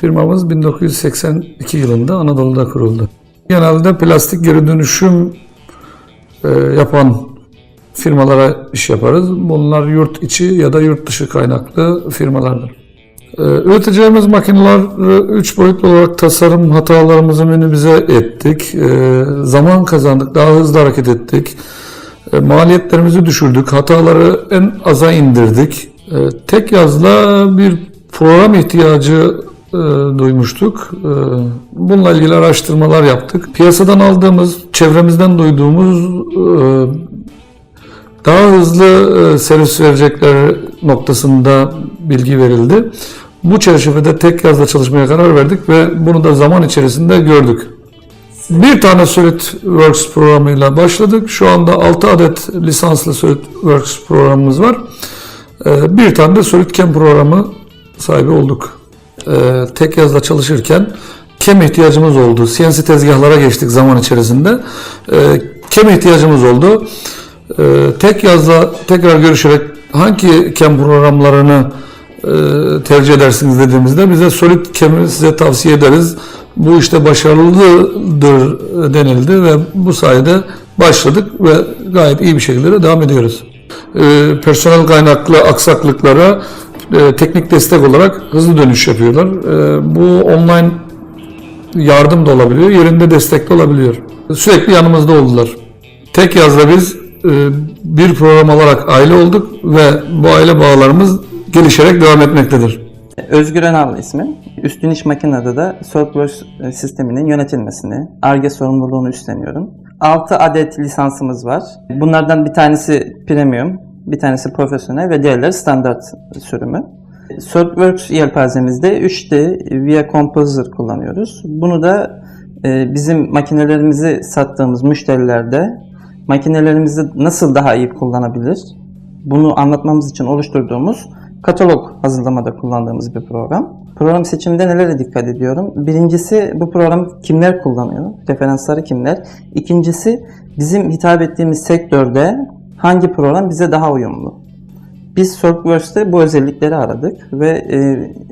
Firmamız 1982 yılında Anadolu'da kuruldu. Genelde plastik geri dönüşüm e, yapan firmalara iş yaparız. Bunlar yurt içi ya da yurt dışı kaynaklı firmalardır. E, üreteceğimiz makineleri üç boyutlu olarak tasarım hatalarımızı minimize ettik. E, zaman kazandık, daha hızlı hareket ettik. E, maliyetlerimizi düşürdük, hataları en aza indirdik. Tek yazla bir program ihtiyacı e, duymuştuk. Bununla ilgili araştırmalar yaptık. Piyasadan aldığımız, çevremizden duyduğumuz e, daha hızlı e, servis verecekler noktasında bilgi verildi. Bu çerçevede tek yazla çalışmaya karar verdik ve bunu da zaman içerisinde gördük. Bir tane SolidWorks programıyla başladık. Şu anda 6 adet lisanslı SolidWorks programımız var. Ee, Bir tane de SolidCam programı sahibi olduk. Ee, Tek yazla çalışırken kem ihtiyacımız oldu. CNC tezgahlara geçtik zaman içerisinde. Ee, Kem ihtiyacımız oldu. Ee, Tek yazla tekrar görüşerek hangi kem programlarını tercih edersiniz dediğimizde bize Solid Cam'i size tavsiye ederiz. Bu işte başarılıdır denildi ve bu sayede başladık ve gayet iyi bir şekilde de devam ediyoruz. E, personel kaynaklı aksaklıklara e, teknik destek olarak hızlı dönüş yapıyorlar. E, bu online yardım da olabiliyor, yerinde destek de olabiliyor. Sürekli yanımızda oldular. Tek yazda biz e, bir program olarak aile olduk ve bu aile bağlarımız gelişerek devam etmektedir. Özgür Önal ismim. Üstün İş Makine'de de SolidWorks e, sisteminin yönetilmesini, ARGE sorumluluğunu üstleniyorum. 6 adet lisansımız var. Bunlardan bir tanesi premium, bir tanesi profesyonel ve diğerleri standart sürümü. SolidWorks yelpazemizde 3D Via Composer kullanıyoruz. Bunu da e, bizim makinelerimizi sattığımız müşterilerde makinelerimizi nasıl daha iyi kullanabilir, bunu anlatmamız için oluşturduğumuz katalog hazırlamada kullandığımız bir program. Program seçiminde nelere dikkat ediyorum? Birincisi bu program kimler kullanıyor? Referansları kimler? İkincisi bizim hitap ettiğimiz sektörde hangi program bize daha uyumlu? Biz SolidWorks'te bu özellikleri aradık ve e,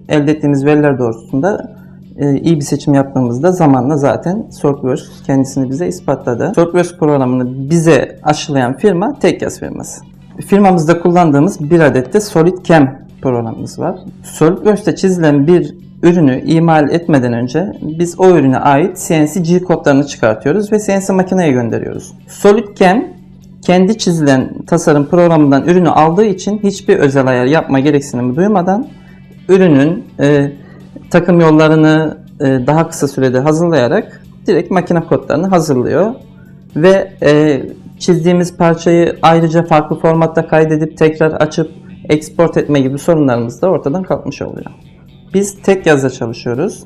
elde ettiğimiz veriler doğrultusunda e, iyi bir seçim yaptığımızda zamanla zaten SolidWorks kendisini bize ispatladı. SolidWorks programını bize aşılayan firma Tekyas firması. Firmamızda kullandığımız bir adet de SolidCam programımız var. SolidWorks'te çizilen bir ürünü imal etmeden önce biz o ürüne ait CNC G kodlarını çıkartıyoruz ve CNC makineye gönderiyoruz. SolidCam kendi çizilen tasarım programından ürünü aldığı için hiçbir özel ayar yapma gereksinimi duymadan ürünün e, takım yollarını e, daha kısa sürede hazırlayarak direkt makine kodlarını hazırlıyor ve e, çizdiğimiz parçayı ayrıca farklı formatta kaydedip tekrar açıp export etme gibi sorunlarımız da ortadan kalkmış oluyor. Biz tek yazda çalışıyoruz.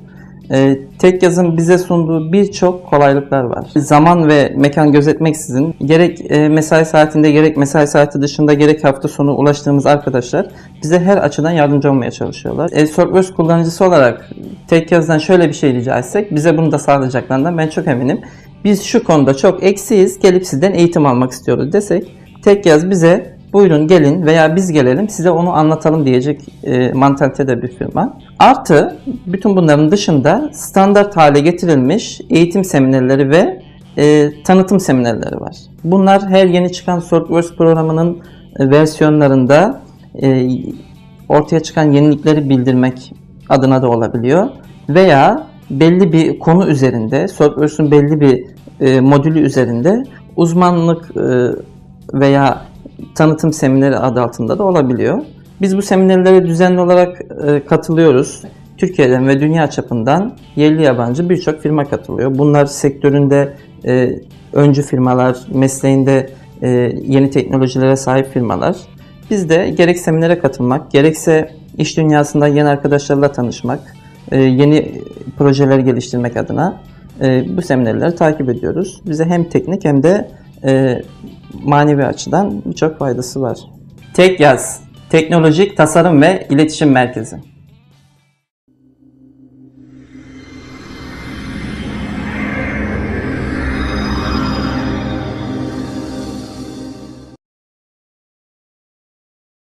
Ee, tek yazın bize sunduğu birçok kolaylıklar var. Zaman ve mekan gözetmeksizin gerek e, mesai saatinde gerek mesai saati dışında gerek hafta sonu ulaştığımız arkadaşlar bize her açıdan yardımcı olmaya çalışıyorlar. E, SolidWorks kullanıcısı olarak tek yazdan şöyle bir şey rica etsek bize bunu da sağlayacaklarından ben çok eminim. Biz şu konuda çok eksiyiz gelip sizden eğitim almak istiyoruz desek tek yaz bize buyurun gelin veya biz gelelim size onu anlatalım diyecek e, mantalitede bir firma. Artı bütün bunların dışında standart hale getirilmiş eğitim seminerleri ve e, tanıtım seminerleri var. Bunlar her yeni çıkan SolidWorks programının e, versiyonlarında e, ortaya çıkan yenilikleri bildirmek adına da olabiliyor. Veya belli bir konu üzerinde, SolidWorks'un belli bir e, modülü üzerinde uzmanlık e, veya tanıtım semineri adı altında da olabiliyor. Biz bu seminerlere düzenli olarak e, katılıyoruz. Türkiye'den ve dünya çapından yerli yabancı birçok firma katılıyor. Bunlar sektöründe öncü firmalar, mesleğinde yeni teknolojilere sahip firmalar. Biz de gerek seminere katılmak, gerekse iş dünyasında yeni arkadaşlarla tanışmak, yeni projeler geliştirmek adına e, bu seminerleri takip ediyoruz. Bize hem teknik hem de e, manevi açıdan birçok faydası var. Tek Yaz, Teknolojik Tasarım ve İletişim Merkezi.